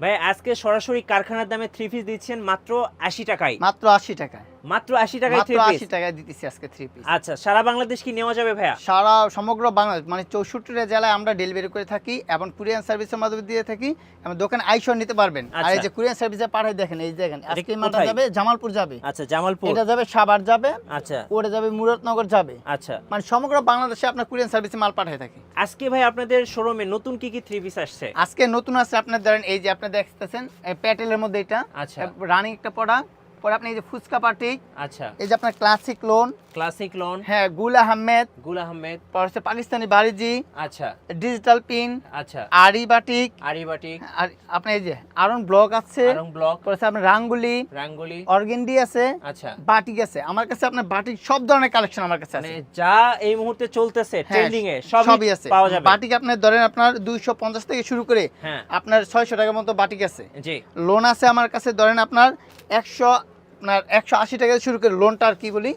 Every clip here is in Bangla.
ভাই আজকে সরাসরি কারখানার দামে থ্রি পিস দিচ্ছেন মাত্র আশি টাকায়। মাত্র আশি টাকায়। মাত্র আশি টাকায় মাত্র থ্রি পিস আশি টাকায় দিতেছি আজকে থ্রি পিস আচ্ছা সারা বাংলাদেশ কি নেওয়া যাবে ভাইয়া? সারা সমগ্র বাংলাদেশ মানে চৌষট্টিটা জেলায় আমরা ডেলিভারি করে থাকি এবং কুরিয়ান সার্ভিসের মাধ্যমে দিয়ে থাকি। এবং দোকানে আইসর নিতে পারবেন। আর এই আচ্ছা। যে কুরিয়ান সার্ভিসে পাঠাই দেখেন এই দেখেন আজকে এই মালটা যাবে? জামালপুর যাবে। আচ্ছা জামালপুর। এটা যাবে সাভার যাবে। আচ্ছা। ওটা যাবে মুরাদনগর যাবে। আচ্ছা। মানে সমগ্র বাংলাদেশে আপনার কুরিয়ান সার্ভিসে মাল পাঠাই থাকি। আজকে ভাই আপনাদের শোরুমে নতুন কি কি থ্রি পিস আসছে? আজকে নতুন আছে আপনার ধরেন এই যে আপনি দেখতেছেন প্যাটেলের মধ্যে এটা আচ্ছা। রানিং একটা পড়া পরে আপনি এই যে ফুচকা পাটি আচ্ছা। এই যে আপনার ক্লাসিক লোন ক্লাসিক লোন হ্যাঁ গুল আহমেদ গুল আহমেদ। পর হচ্ছে পাকিস্তানি বাড়িজি আচ্ছা। ডিজিটাল পিন আচ্ছা। আরি বাটিক আরিবাটিক। আর আপনার এই যে আরন ব্লক আছে আরং ব্লক পরে আছে আপনার রাঙ্গুলি রাঙ্গুলি। অর্গেন্ডি আছে আচ্ছা। বাটিক আছে। আমার কাছে আপনার বাটিক সব ধরনের কালেকশন আমার কাছে মানে আছে। যা এই মুহূর্তে চলতেছে হ্যাঁ, ট্রেন্ডিং এ সবই আছে। পাওয়া যাবে। বাটিক আপনার ধরেন আপনার দুইশো পঞ্চাশ থেকে শুরু করে হ্যাঁ। আপনার ছয়শো টাকার মতো বাটিক আছে। জি। লোন আছে আমার কাছে ধরেন আপনার একশো আপনার একশো আশি টাকা শুরু করে লোনটা আর কি বলি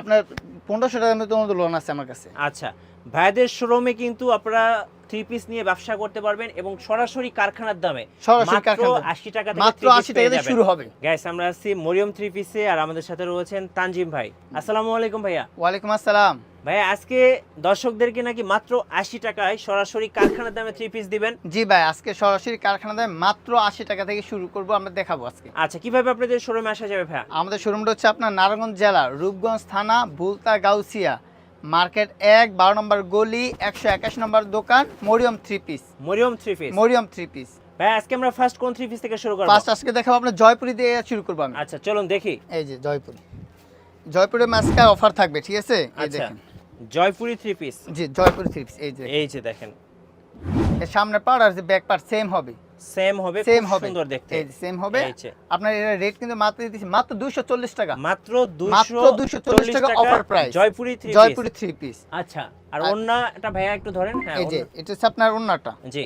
আপনার পনেরোশো টাকার মতো লোন আছে আমার কাছে। আচ্ছা ভাইদের শোরুমে কিন্তু আপনারা থ্রি পিস নিয়ে ব্যবসা করতে পারবেন এবং সরাসরি কারখানার দামে। মাত্র কারখানা আশি টাকা মাত্র আশি টাকা থেকে শুরু হবে। গ্যাস আমরা আছি মরিয়ম থ্রি পিসে আর আমাদের সাথে রয়েছেন তানজিম ভাই। আসসালামু আলাইকুম ভাইয়া। ওয়ালাইকুম আসসালাম। ভাইয়া আজকে দর্শকদেরকে নাকি মাত্র আশি টাকায় সরাসরি কারখানার দামে থ্রি পিস দিবেন? জি ভাই আজকে সরাসরি কারখানা দেয় মাত্র আশি টাকা থেকে শুরু করব আমরা দেখাবো আজকে। আচ্ছা কীভাবে আপনাদের শোরুমে আসা যাবে ভাইয়া? আমাদের শোরুমটা হচ্ছে আপনার নারায়ণগঞ্জ জেলা রূপগঞ্জ থানা বুলতা গাউসিয়া। মার্কেট এক বারো নম্বর গলি একশো একাশ নম্বর দোকান Mariam three piece Mariam three piece Mariam three piece ভাই আজকে আমরা ফার্স্ট কোন থ্রি পিস থেকে শুরু করব? ফার্স্ট আজকে দেখাবো আপনার জয়পুরি দিয়ে শুরু করব আমি। আচ্ছা চলুন দেখি। এই যে জয়পুরি। জয়পুরে মাস্কে অফার থাকবে ঠিক আছে? এই আচ্ছা। দেখেন। জয়পুরি থ্রি পিস জি জয়পুরি থ্রি পিস এই যে এই যে দেখেন। এর সামনে পার্ট আর যে ব্যাক পার্ট সেম হবে। সেম হবে সেম হবে। সুন্দর দেখতে। এই সেম হবে। আপনার এর রেট কিন্তু মাত্র দিচ্ছি মাত্র দুশো চল্লিশ টাকা। মাত্র মাত্র 240 240 টাকা offer price Jaipuri three Jaipuri three piece আচ্ছা আর এটা ভাইয়া একটু ধরেন। হ্যাঁ এই যে এটা হচ্ছে আপনার অন্যটা জি।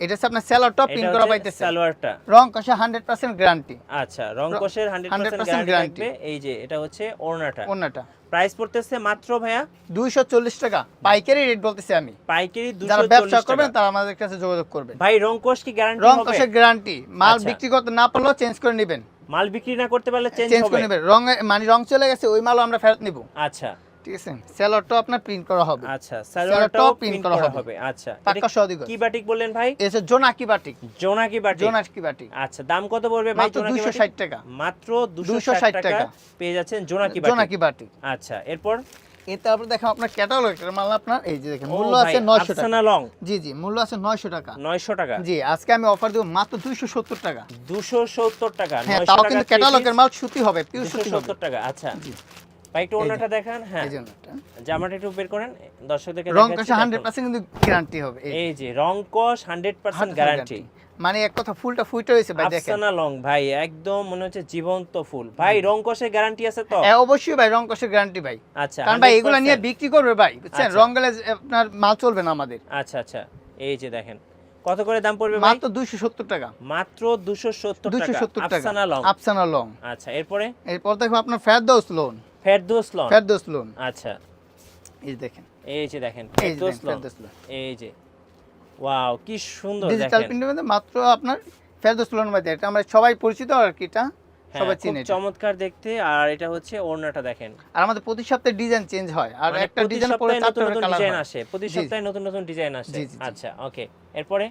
এটা হচ্ছে আপনার সেলার টপ পিন করা পাইতেছে। সালোয়ারটা রং কষা হান্ড্রেড পার্সেন্ট গ্যারান্টি আচ্ছা রং র- 100% 100% গ্যারান্টি এই যে এটা হচ্ছে ওড়নাটা। অন্যটা প্রাইস পড়তেছে মাত্র ভাইয়া? দুইশো চল্লিশ টাকা। পাইকারি রেট বলতেছি আমি। পাইকারি 240 যারা ব্যবসা করবেন তারা আমাদের কাছে যোগাযোগ করবেন। ভাই রং কোষ কি গ্যারান্টি হবে? রং কষের গ্যারান্টি মাল আচ্ছা। বিক্রি করতে না পারলেও চেঞ্জ করে নেবেন। মাল বিক্রি না করতে পারলে চেঞ্জ চেঞ্জ করে নেবেন। রং মানে রং চলে গেছে ওই মালও আমরা ফেরত নিব। আচ্ছা। ঠিক আছে? সেলারটা আপনার প্রিন্ট করা হবে। আচ্ছা সালোয়ারটাও প্রিন্ট করা হবে। আচ্ছা। পাক্কা এটা কি বাটিক বললেন ভাই? এসে জোনাকি বাটিক জোনাকি বাটিক জোনাকি বাটিক আচ্ছা দাম কত পড়বে ভাই? জোনাকি দুইশো বাটিক ষাট টাকা। মাত্র 260 260 টাকা। পেয়ে যাচ্ছেন জোনাকি বাটিক জোনাকি বাটিক আচ্ছা এরপর? এর তারপর দেখেন আপনার ক্যাটালগ মাল আপনার এই যে দেখেন মূল্য আছে নয়শো টাকা। আফসানা লং। জি জি মূল্য আছে নয়শো টাকা। 900 টাকা। জি আজকে আমি অফার দেবো মাত্র দুইশো সত্তর টাকা। 270 টাকা হ্যাঁ 900 তাও টাকা কিন্তু three ক্যাটালগের মাল সুতি হবে পিওর সুতি হবে। 270 টাকা আচ্ছা। জি। ভাই একটু ওনাটা দেখান হ্যাঁ। এই জন্য এটা। জামাটা একটু বের করেন দর্শকদেরকে রং কষা হান্ড্রেড দেখুন। কিন্তু গ্যারান্টি হবে এই যে। রং কস 100% গ্যারান্টি মানে এক কথা ফুলটা ফুটে হয়েছে ভাই দেখেন। আফসানা লং ভাই একদম মনে হচ্ছে জীবন্ত ফুল। ভাই রং কষের গ্যারান্টি আছে তো? হ্যাঁ, অবশ্যই ভাই রং কষের গ্যারান্টি ভাই। আচ্ছা কারণ ভাই এগুলো নিয়ে বিক্রি করবে ভাই বুঝছেন? আচ্ছা। রং গেলে আপনার মাল চলবে না আমাদের। আচ্ছা আচ্ছা এই যে দেখেন। কত করে দাম পড়বে মাত্র দুইশো সত্তর টাকা। মাত্র 270 দুইশো টাকা সত্তর টাকা। আফসানা লং। আফসানা লং। আচ্ছা এরপরে? এরপর দেখো আপনার Ferdous lawn Ferdous long Ferdous lawn. আচ্ছা। এই দেখেন। এই যে দেখেন ফেরদৌস দেখেন, লোন। এই যে। ওয়াও কি সুন্দর ডিজিটাল প্রিন্টের মধ্যে মাত্র আপনার ফেরদৌস লোন মধ্যে। এটা আমরা সবাই পরিচিত আর কি এটা হ্যাঁ, সবাই চিনে চমৎকার দেখতে আর এটা হচ্ছে ওড়নাটা দেখেন। আর আমাদের প্রতি সপ্তাহে ডিজাইন চেঞ্জ হয়। আর মানে একটা ডিজাইন পরে নতুন নতুন ডিজাইন আসে। প্রতি সপ্তাহে নতুন নতুন ডিজাইন আসে। আচ্ছা ওকে। এরপরে?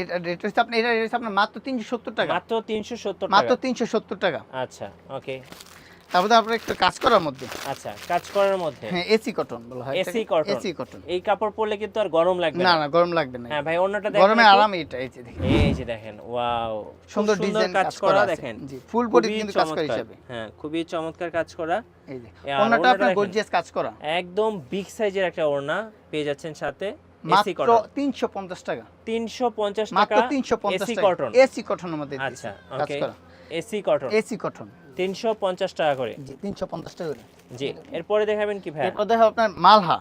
এটা রেট হচ্ছে আপনার এটা রেট আপনার মাত্র তিনশো সত্তর টাকা। মাত্র 370 মাত্র টাকা। তিনশো সত্তর টাকা। আচ্ছা ওকে। তারপরে আপনার একটু কাজ করার মধ্যে। আচ্ছা কাজ করার মধ্যে? হ্যাঁ এসি কটন বলা হয় AC cotton। এসি কটন এই কাপড় পরলে কিন্তু আর গরম লাগবে না না? গরম লাগবে না। হ্যাঁ ভাই অন্যটা দেখেন গরমে আরাম এটা এই যে দেখেন। এই যে দেখেন ওয়াও সুন্দর ডিজাইন কাজ করা দেখেন। জি ফুল বডি কিন্তু কাজ করা। হিসাবে। হ্যাঁ খুবই চমৎকার কাজ করা। এই যে ওড়নাটা আপনার গর্জিয়াস কাজ করা। একদম বিগ সাইজের একটা ওড়না পেয়ে যাচ্ছেন সাথে এসি মাত্র কটন তিনশো পঞ্চাশ টাকা। 350 মাত্র টাকা এসি কটন এসি কটনের মধ্যে আচ্ছা okay AC cotton AC cotton 350 টাকা করে। জি তিনশো পঞ্চাশ টাকা করে। জি এরপরে দেখাবেন কি ভাই? এরপর আপনার মালহা।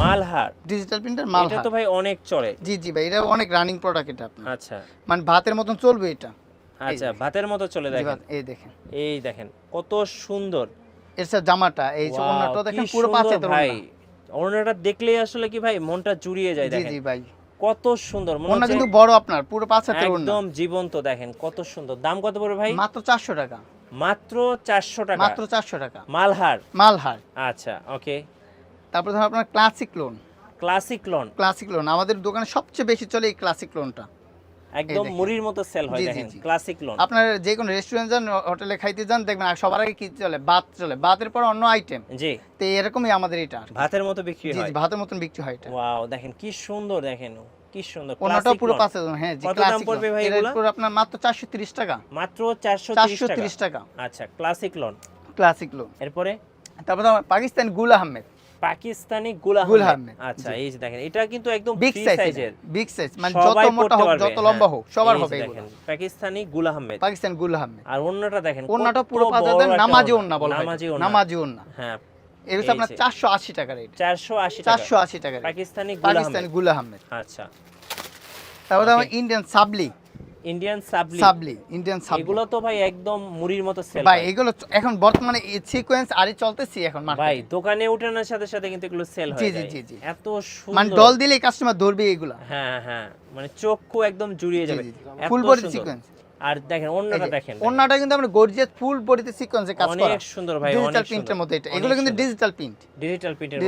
মালহার। ডিজিটাল প্রিন্টার এটা তো ভাই অনেক চলে। জি জি ভাই এটা অনেক রানিং প্রোডাক্ট এটা আপনার। আচ্ছা। মানে ভাতের মতন চলবে এটা। আচ্ছা ভাতের মতো চলে দেখেন। এই দেখেন। এই দেখেন কত সুন্দর। এর জামাটা এই যে দেখেন পুরো পাঁচ হাতের ভাই। ওড়নাটা দেখলেই আসলে কি ভাই মনটা জুড়িয়ে যায় জি দেখেন। জি ভাই। কত সুন্দর মনে হচ্ছে কিন্তু বড় আপনার পুরো পাঁচ হাতের একদম জীবন্ত দেখেন কত সুন্দর। দাম কত পড়বে ভাই? মাত্র চারশো টাকা। মাত্র চারশো টাকা। মাত্র চারশো টাকা। মালহার? মালহার। আচ্ছা ওকে। তারপর ধরুন আপনার classic lawn classic lawn classic lawn আমাদের দোকানে সবচেয়ে বেশি চলে এই ক্লাসিক লোনটা একদম মুড়ির মতো সেল হয় দেখেন। ক্লাসিক লন আপনার যে কোনো রেস্টুরেন্ট যান হোটেলে খাইতে যান দেখবেন সবার আগে কি চলে? ভাত চলে। ভাতের পর অন্য আইটেম জি। তো এরকমই আমাদের এটা ভাতের মতো বিক্রি হয়। ভাতের মতন বিক্রি হয় এটা। ওয়াও দেখেন কি সুন্দর দেখেন। কি সুন্দর ওনাটাও পুরো। পাঁচ হাজার হ্যাঁ কত দাম পড়বে ভাই এগুলা? আপনার মাত্র চারশো তিরিশ টাকা। মাত্র চারশো চারশো তিরিশ টাকা। আচ্ছা ক্লাসিক লন ক্লাসিক লোন এরপরে? তারপর পাকিস্তান গুল আহমেদ। পাকিস্তানি গুল আহমেদ। আচ্ছা এই যে দেখেন এটা কিন্তু একদম বিগ সাইজের বিগ সাইজ মানে যত মোটা হোক যত লম্বা হ্যাঁ। হোক সবার হবে এগুলো। দেখেন পাকিস্তানি গুল আহমেদ। পাকিস্তান গুল আহমেদ। আর অন্যটা দেখেন ওন্নাটা কত পুরো একটা নামাজি ওন্না বলা হয়। নামাজি ওন্না হ্যাঁ এর হচ্ছে আপনার যে। চারশো আশি টাকা রেট চারশো আশি চারশো আশি টাকা পাকিস্তানি পাকিস্তানি গুল আহমেদ। আচ্ছা। তারপরে আমার ইন্ডিয়ান সাবলি ইন্ডিয়ান সাবলি সাবলি ইন্ডিয়ান সাবলি এগুলো তো ভাই একদম মুড়ির মতো সেল ভাই এগুলো এখন বর্তমানে সিকোয়েন্স আরই চলতেছি এখন ভাই দোকানে উঠানোর সাথে সাথে কিন্তু এগুলো সেল হয়ে জি, জি, জি। এত মানে সুন্দর ডল দিলেই কাস্টমার ধরবে এগুলা। হ্যাঁ হ্যাঁ মানে চক্ষু একদম জুড়িয়ে যাবে। ফুল বডি সিকোয়েন্স আর দেখেন অন্যটা দেখেন। অন্যটা কিন্তু আমরা গর্জিয়াস ফুল বডিতে সিকোয়েন্সে কাজ করা। অনেক সুন্দর ভাই ডিজিটাল প্রিন্টের মধ্যে এটা। এগুলো কিন্তু ডিজিটাল প্রিন্ট ডিজিটাল প্রিন্টের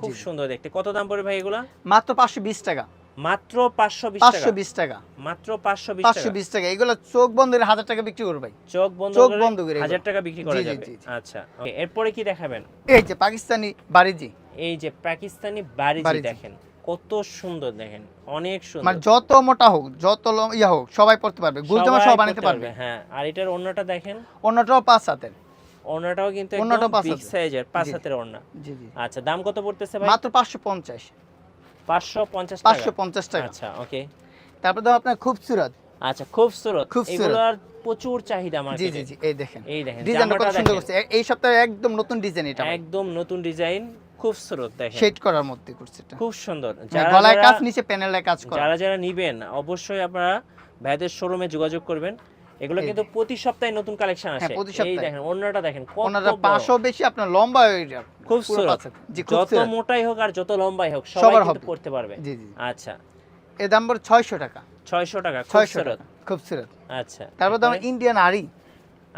খুব সুন্দর দেখতে। কত দাম পড়বে ভাই এগুলা? মাত্র পাঁচশো বিশ টাকা। মাত্র পাঁচশো বিশ টাকা? পাঁচশো বিশ টাকা। মাত্র পাঁচশো বিশ পাঁচশো টাকা বিশ টাকা। এগুলো চোখ বন্ধ করে হাজার টাকা বিক্রি করবে ভাই। চোখ বন্ধ চোখ বন্ধ করে হাজার এগুলো। টাকা বিক্রি করা যাবে। আচ্ছা এরপরে কি দেখাবেন? এই যে পাকিস্তানি বাড়িজি এই যে পাকিস্তানি বাড়িজি। দেখেন। কত সুন্দর দেখেন অনেক সুন্দর। মানে যত মোটা হোক যত ইয়া হোক সবাই পড়তে পারবে। গুলজামা সব বানাতে পারবে হ্যাঁ। আর এটার অন্যটা দেখেন? অন্যটাও পাঁচ হাতের। অন্যটাও কিন্তু একদম বিগ সাইজের পাঁচ হাতের ওড়না। জি জি। আচ্ছা দাম কত পড়তেছে ভাই? মাত্র পাঁচশো পঞ্চাশ। পাঁচশো পঞ্চাশ পাঁচশো টাকা পঞ্চাশ টাকা। আচ্ছা ওকে তারপর তো আপনার খুব খুবসুরত আচ্ছা খুব খুবসুরত খুবসুরত। এগুলোর প্রচুর চাহিদা জি মার্কেটে জি জি এই দেখেন। এই দেখেন ডিজাইনটা কত সুন্দর করছে। এই সপ্তাহে একদম নতুন ডিজাইন এটা একদম নতুন ডিজাইন খুবসুরত দেখেন। শেড করার মধ্যে করছে এটা। খুব সুন্দর। হ্যাঁ, যারা গলায় কাজ নিচে প্যানেলে কাজ করা। যারা যারা নিবেন অবশ্যই আপনারা ভাইদের শোরুমে যোগাযোগ করবেন। এগুলো কিন্তু প্রতি সপ্তাহে নতুন কালেকশন আসে। হ্যাঁ, এই দেখেন অন্যটা দেখেন বড়। পাঁচশো বেশি আপনার লম্বা খুব সুরত। খুব যত মোটাই হোক আর যত লম্বাই হোক সবাই কিন্তু। পড়তে পারবে। জি জি। আচ্ছা। এর দাম পড়ে ছয়শো টাকা। ছয়শো টাকা ছয়শো খুবসুরত টাকা খুবসুরত আচ্ছা। তারপর দাম ইন্ডিয়ান আড়ি।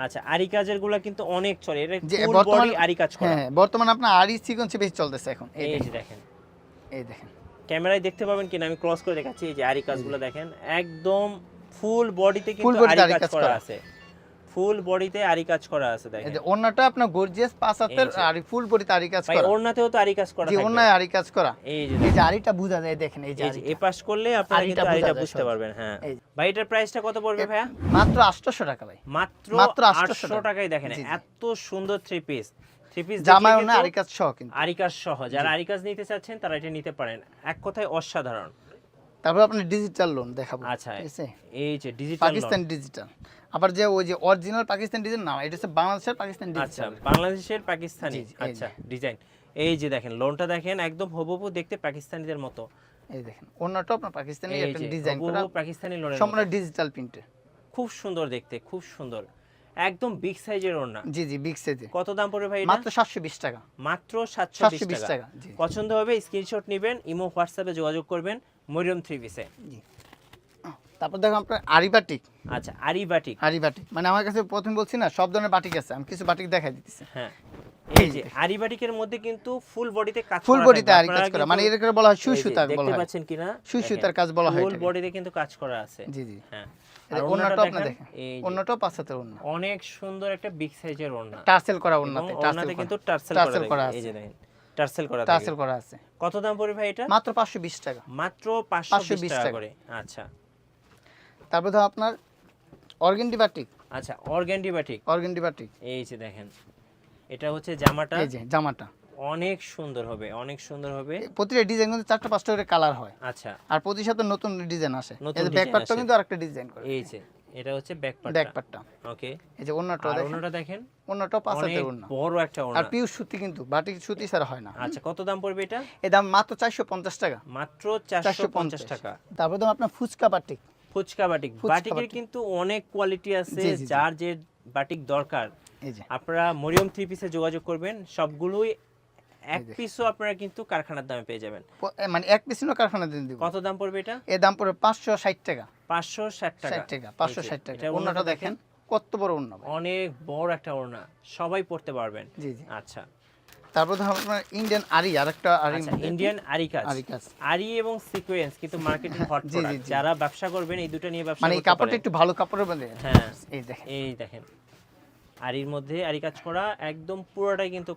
আচ্ছা আরি কাজেরগুলা কিন্তু অনেক চলে। এটা ফুল বডি আরি কাজ করা। হ্যাঁ বর্তমানে আপনার আরি সিকোয়েন্সে বেশি চলতেছে এখন। এই দেখেন, এই দেখেন। ক্যামেরায় দেখতে পাবেন কিনা আমি ক্রস করে দেখাচ্ছি এই যে আরি কাজগুলো দেখেন। একদম ফুল বডিতে কিন্তু আরি কাজ করা। আছে। ফুল বডিতে আরি কাজ করা আছে এই দেখেন যে ওন্নাটা আপনার গর্জিয়াস পাঁচ হাতের এই ফুল বডিতে আড়ি কাজ ভাই করা। ওড়নাতেও তো আরি কাজ করা জি ওন্নায় আড়ি কাজ করা। এই যে এই যে আড়িটা বোঝা যায় দেখেন এই যে এই পাশ করলে আপনারা আড়িটা কিন্তু আরিটা বুঝতে পারবেন হ্যাঁ। এই। ভাই এটার প্রাইসটা কত পড়বে ভাইয়া? মাত্র আটশোশো টাকা ভাই। মাত্র মাত্র 800 আটশো টাকায় দেখেন। এত সুন্দর থ্রি পিস থ্রি পিস জামায় ওন্না আড়ি কাজ সহ কিন্তু। আরিকাজ সহ। যারা আরিকাজ নিতে চাচ্ছেন তারা এটা নিতে পারেন। এক কথায় অসাধারণ। তারপর আপনি ডিজিটাল লোন দেখাবো আচ্ছা ঠিক আছে? এই যে ডিজিটাল পাকিস্তান ডিজিটাল আবার যে ওই যে অরিজিনাল পাকিস্তান ডিজাইন না এটা হচ্ছে বাংলাদেশের পাকিস্তান আচ্ছা বাংলাদেশের পাকিস্তানি আচ্ছা ডিজাইন এই যে দেখেন লোনটা দেখেন একদম হুবহু দেখতে পাকিস্তানিদের মতো। এই দেখেন অন্যটা আপনার পাকিস্তানি একটা ডিজাইন করা। পাকিস্তানি লোনের সম্পূর্ণ ডিজিটাল প্রিন্টে খুব সুন্দর দেখতে খুব সুন্দর। একদম বিগ সাইজের ওড়না। জি জি বিগ সাইজে কত দাম পড়বে ভাই মাত্র সাতশো বিশ টাকা। মাত্র সাতশো সাতশো বিশ বিশ টাকা টাকা পছন্দ হবে স্ক্রিনশট নেবেন ইমো হোয়াটসঅ্যাপে যোগাযোগ করবেন। মরিয়ম থ্রি পিসে তারপর দেখো আপনার আরি বাটিক আচ্ছা আরি বাটিক আরি বাটিক মানে আমার কাছে প্রথম বলছি না সব ধরনের বাটিক আছে আমি কিছু বাটিক দেখাই দিতেছি। হ্যাঁ। এই এই যে যে। মধ্যে কিন্তু ফুল বডিতে কাজ ফুল বডিতে আরি কাজ করা মানে এটাকে বলা হয় দেখতে পাচ্ছেন কিনা? কাজ বলা হয় ফুল বডিতে কিন্তু কাজ করা আছে। জি জি। হ্যাঁ। আর যে আপনি দেখেন, ওন্না অনেক সুন্দর একটা বিগ সাইজের টার্সেল করা এবং ওন্নাতে টার্সেল কিন্তু টার্সেল করা এই আছে। যে দেখেন। টার্সেল করা। টার্সেল করা আছে। কত দাম পড়বে ভাই এটা? মাত্র পাঁচশো বিশ টাকা। মাত্র 520 520 টাকা। করে। আচ্ছা। তারপর ধর আপনার অর্গেন্ডি বাটিক। আচ্ছা অর্গ্যান্ডি বাটিক। Organdy batik. এই যে দেখেন এটা হচ্ছে জামাটা। এই যে জামাটা। অনেক সুন্দর হবে অনেক সুন্দর হবে। প্রতিটা ডিজাইন কিন্তু চারটা পাঁচটা করে কালার হয়। আচ্ছা। আর প্রতি সাথে নতুন ডিজাইন আসে। নতুন এই যে design ব্যাক পার্টটা আসে। কিন্তু আরেকটা ডিজাইন করে। এই যে। এটা হচ্ছে ব্যাক ব্যাক পার্টটা পার্টটা ওকে এই যে আর দেখেন। ওনাটা দেখেন। অন্যটাও পাঁচ হাতের ওন্না বড় একটা ওন্না আর পিউ সুতি কিন্তু বাটিক সুতি ছাড়া হয় না। আচ্ছা কত দাম পড়বে এটা? এই দাম মাত্র চারশো পঞ্চাশ টাকা। মাত্র চারশো চারশো পঞ্চাশ। পঞ্চাশ টাকা। তারপর দাম আপনার ফুচকা বাটিক। ফুচকা বাটিক। বাটিকের কিন্তু অনেক কোয়ালিটি আছে। যার যে বাটিক দরকার। এই যে। আপনারা মরিয়ম থ্রি পিসে যোগাযোগ করবেন। সবগুলোই এক পিসও আপনারা কিন্তু কারখানার দামে পেয়ে যাবেন। মানে এক পিস কারখানা দিন দিব। কত দাম পড়বে এটা? এর দাম পড়বে পাঁচশো ষাট টাকা। পাঁচশো ষাট টাকা। টাকা পাঁচশো ষাট টাকা। এটার দেখেন কত বড় অন্য অনেক বড় একটা ওড়না সবাই পড়তে পারবেন। জি জি। আচ্ছা। তারপর ধরুন আপনার ইন্ডিয়ান আরি আরেকটা আরি ইন্ডিয়ান আরি কাজ। আরি এবং সিকোয়েন্স কিন্তু মার্কেটে হট জি, জি, প্রোডাক্ট যারা ব্যবসা করবেন এই দুটো নিয়ে ব্যবসা মানে এই কাপড়টা একটু ভালো কাপড়ের মধ্যে। হ্যাঁ। এই দেখেন। এই দেখেন। আরির মধ্যে আরি কাজ করা একদম পুরোটাই কিন্তু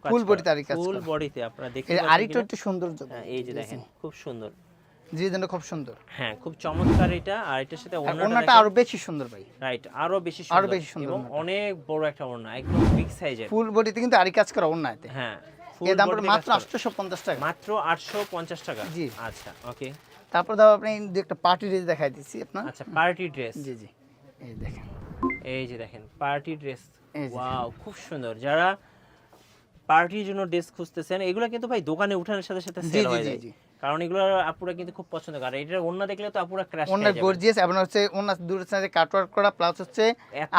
আরি কাজ ফুল বডিতে আপনারা দেখতে আরিটা একটু সুন্দর হ্যাঁ, এই যে দেখেন খুব সুন্দর। খুব সুন্দর। হ্যাঁ খুব চমৎকার এটা। আর এটার সাথে ওড়নাটা আরও বেশি সুন্দর ভাই। রাইট আরও বেশি আরও বেশি সুন্দর এবং অনেক বড় একটা ওড়না একদম বিগ সাইজের ফুল বডিতে কিন্তু আরি কাজ করা ওড়নাতে হ্যাঁ এর দাম পড়বে মাত্র কাজ করা। আটশোশো পঞ্চাশ টাকা। মাত্র আটশো পঞ্চাশ টাকা? জি। আচ্ছা ওকে তারপর দাও আপনি একটা পার্টি ড্রেস দেখাই দিচ্ছি আপনার। আচ্ছা পার্টি ড্রেস জি জি। এই দেখেন। এই যে দেখেন পার্টি ড্রেস ওয়াও খুব সুন্দর। যারা পার্টির জন্য ড্রেস খুঁজতেছেন এগুলো কিন্তু ভাই দোকানে উঠানোর সাথে সাথে সেল হয়ে জি, যায়। জি। কারণ এগুলো আপুরা কিন্তু খুব পছন্দ করে। এটা অন্য দেখলে তো আপুরা ক্র্যাশ ওনার গর্জিয়াস এবং হচ্ছে ওনার দূর সাইডে কাটওয়ার্ক করা প্লাস হচ্ছে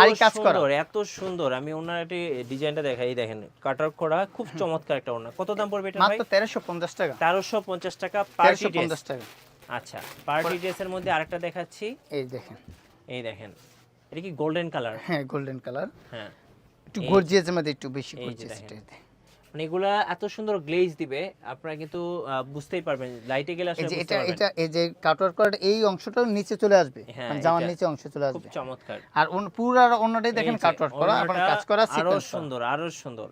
আরি কাজ করা। সুন্দর এত সুন্দর। আমি ওনার একটি ডিজাইনটা দেখাই দেখেন কাটার করা খুব চমৎকার একটা ওনা কত দাম পড়বে এটা ভাই? মাত্র তেরোশো পঞ্চাশ টাকা। তেরোশো পঞ্চাশ টাকা পার্টি ড্রেস পঞ্চাশ টাকা। আচ্ছা পার্টি ড্রেসের মধ্যে আরেকটা দেখাচ্ছি। এই দেখেন। এই দেখেন এটা কি গোল্ডেন কালার হ্যাঁ গোল্ডেন কালার হ্যাঁ। একটু গর্জিয়াস মধ্যে একটু বেশি গর্জিয়াস। মানে এগুলা এত সুন্দর গ্লেজ দিবে আপনারা কিন্তু বুঝতেই পারবেন লাইটে গেলে আসলে এটা এটা এই যে কাটওয়ার্ক করা এই অংশটা নিচে চলে আসবে হ্যাঁ, মানে জামার নিচে অংশ চলে আসবে। খুব চমৎকার। আর অন্য- পুরো অন্যটাই দেখেন কাটওয়ার্ক করা এবং কাজ করা আরও সুন্দর আরও সুন্দর।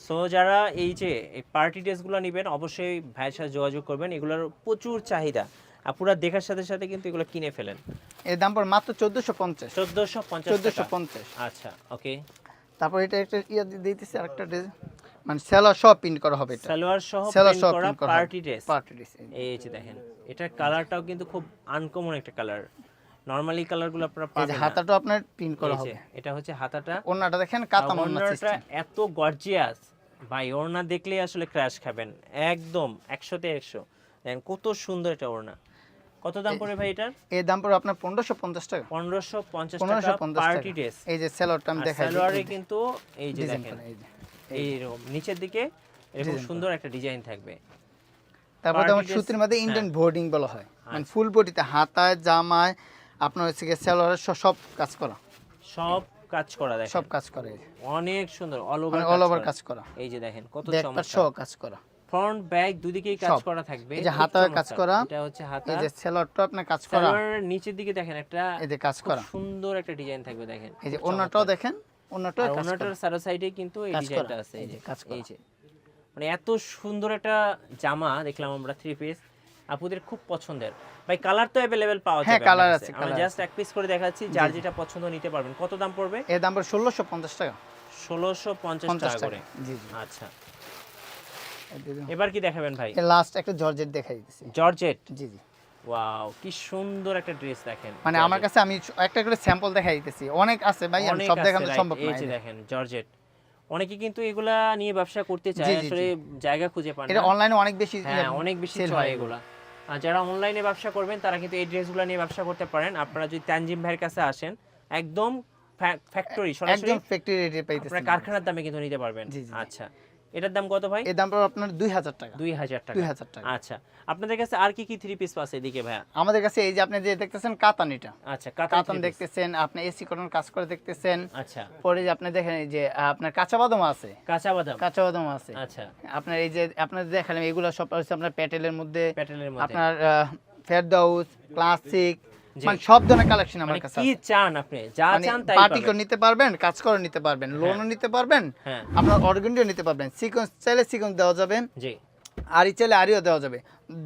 সো যারা এই যে এই পার্টি ড্রেসগুলো নেবেন অবশ্যই ভাইয়ের সাথে যোগাযোগ করবেন এগুলোর প্রচুর চাহিদা। আপনারা দেখার সাথে সাথে কিন্তু এগুলো কিনে ফেলেন। এর দাম পড়ে মাত্র চোদ্দোশো পঞ্চাশ। চোদ্দোশো পঞ্চাশ চোদ্দোশো পঞ্চাশ। আচ্ছা ওকে তারপর এটা একটা ইয়ে দিতেছে আরেকটা ড্রেস মানে সেলার সব প্রিন্ট করা হবে এটা। সালোয়ার সহ সেলার প্রিন্ট সহ করা প্রিন্ট করা পার্টি ড্রেস। পার্টি ড্রেস এই যে। দেখেন এটার কালারটাও কিন্তু খুব আনকমন একটা কালার। নরমালি কালারগুলো আপনারা পাবেন না। আপনার প্রিন্ট করা হবে। এটা হচ্ছে হাতাটা। ওড়নাটা দেখেন কাতাম ওড়নাটা সিস্টেম এত গর্জিয়াস ভাই ওড়না দেখলেই আসলে ক্র্যাশ খাবেন। একদম একশোতে একশো। দেখেন কত সুন্দর এটা ওড়না। কত দাম পড়ে ভাই এটার? এর দাম পড়ে আপনার পনেরোশো পঞ্চাশ টাকা। পনেরোশো পঞ্চাশ পনেরোশো টাকা পঞ্চাশ পার্টি ড্রেস এই যে সেলারটা আমি দেখাই। সালোয়ারে যে কিন্তু এই যে দেখেন। এই যে। এইরকম নিচের দিকে এরকম সুন্দর একটা ডিজাইন থাকবে। তারপর dress- সুতির মধ্যে ইন্ডিয়ান বোর্ডিং বলা হয়। মানে ফুল বডিতে হাতায় জামায় আপনার হচ্ছে গিয়ে সেলোয়ারের সব কাজ করা। সব কাজ করা দেখেন। সব কাজ করে অনেক সুন্দর অল ওভার অল ওভার কাজ করা। এই যে দেখেন কত চমৎকার। সহ কাজ করা। ফ্রন্ট ব্যাক দুদিকেই কাজ করা থাকবে। এই যে হাতায় কাজ করা। এটা হচ্ছে হাতা। এই যে সেলোয়ারটা আপনার কাজ করা। সালোয়ারের নিচের দিকে দেখেন একটা এই যে কাজ করা। সুন্দর একটা ডিজাইন থাকবে দেখেন। এই যে অন্যটাও দেখেন। করা। সারা সাইডে কিন্তু এই ডিজাইনটা আছে এই যে। এই যে। মানে এত সুন্দর একটা জামা দেখলাম আমরা থ্রি পিস আপুদের খুব পছন্দের। ভাই কালার তো অ্যাভেলেবেল পাওয়া হ্যাঁ, যাবে colour আপনার আছে, colour জাস্ট এক পিস করে দেখাচ্ছি যার যেটা পছন্দ নিতে পারবেন। কত দাম পড়বে? এর দাম পড়ে ষোলোশো পঞ্চাশ টাকা। ষোলোশো পঞ্চাশ পঞ্চাশ টাকা টাকা। করে জি জি। আচ্ছা। এবার কি দেখাবেন ভাই? লাস্ট একটা জর্জেট দেখাই দিতেছি। জর্জেট? জি জি। ওয়াও কি সুন্দর একটা ড্রেস দেখেন মানে আমার কাছে আমি একটা করে স্যাম্পল দেখাই দিতেছি। অনেক আছে ভাই আমি সব দেখানো? সম্ভব এই না যে দেখেন জর্জেট অনেকে কিন্তু এগুলা নিয়ে ব্যবসা করতে চায় আসলে জায়গা খুঁজে পান এটা অনলাইনে অনেক বেশি হ্যাঁ অনেক বেশি চলে এগুলা। আর যারা অনলাইনে ব্যবসা করবেন তারা কিন্তু এই ড্রেসগুলো নিয়ে ব্যবসা করতে পারেন। আপনারা যদি তানজিম ভাইয়ের কাছে আসেন একদম ফ্যাক্টরি সরাসরি একদম ফ্যাক্টরি রেটে পাইতেছেন। আপনারা কারখানার দামে কিন্তু নিতে পারবেন। আচ্ছা। এটার দাম কত ভাই? এর দাম পড়বে আপনার দুই হাজার টাকা। দুই হাজার টাকা। দুই হাজার টাকা। আচ্ছা আপনাদের কাছে আর কি কি থ্রি পিস পাচ্ছে এদিকে ভাইয়া? আমাদের কাছে এই যে আপনি যে দেখতেছেন কাতান এটা। আচ্ছা কাতান। দেখতেছেন আপনি এসি কটন কাজ করে দেখতেছেন। আচ্ছা। পরে যে আপনি দেখেন এই যে আপনার কাঁচা বাদাম আছে। কাঁচা বাদাম? কাঁচা বাদাম আছে। আচ্ছা। আপনার এই যে আপনার দেখালাম এগুলো সব হচ্ছে আপনার প্যাটেলের মধ্যে। প্যাটেলের মধ্যে। আপনার ফেরদাউস ক্লাসিক। মানে সব ধরনের কালেকশন আমার মানে কাছে কি চান আপনি? যা মানে চান তাই পার্টি পাবেন। নিতে পারবেন কাজ করে নিতে পারবেন লোনও নিতে পারবেন হ্যাঁ। আপনার নিতে পারবেন সিকোয়েন্স চাইলে সিকোয়েন্স দেওয়া যাবে জি। আরি চাইলে আরিও দেওয়া যাবে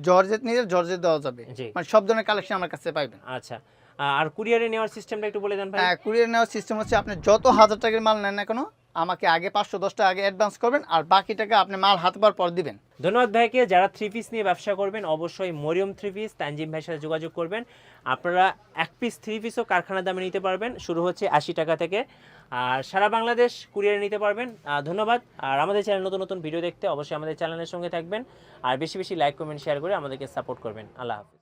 জর্জেট নিলে জর্জেট দেওয়া যাবে মানে সব ধরনের কালেকশন আমার কাছে পাইবেন। আচ্ছা আর কুরিয়ারে নেওয়ার সিস্টেমটা একটু বলে দেন ভাই। হ্যাঁ কুরিয়ার নেওয়ার সিস্টেম হচ্ছে আপনি যত হাজার টাকার মাল নেন না কেন আমাকে আগে পাঁচশো দশ টাকা আগে অ্যাডভান্স করবেন আর বাকি টাকা আপনি মাল হাত পাওয়ার পর দিবেন। ধন্যবাদ ভাইকে, যারা থ্রি পিস নিয়ে ব্যবসা করবেন, অবশ্যই মরিয়ম থ্রি পিস তানজিম ভাইয়ের সাথে যোগাযোগ করবেন। আপনারা এক পিস থ্রি পিসও কারখানার দামে নিতে পারবেন, শুরু হচ্ছে আশি টাকা থেকে। আর সারা বাংলাদেশ কুরিয়ারে নিতে পারবেন। ধন্যবাদ। আর আমাদের চ্যানেল নতুন নতুন ভিডিও দেখতে অবশ্যই আমাদের চ্যানেলের সঙ্গে থাকবেন। আর বেশি বেশি লাইক কমেন্ট শেয়ার করে আমাদেরকে সাপোর্ট করবেন। আল্লাহ হাফিজ।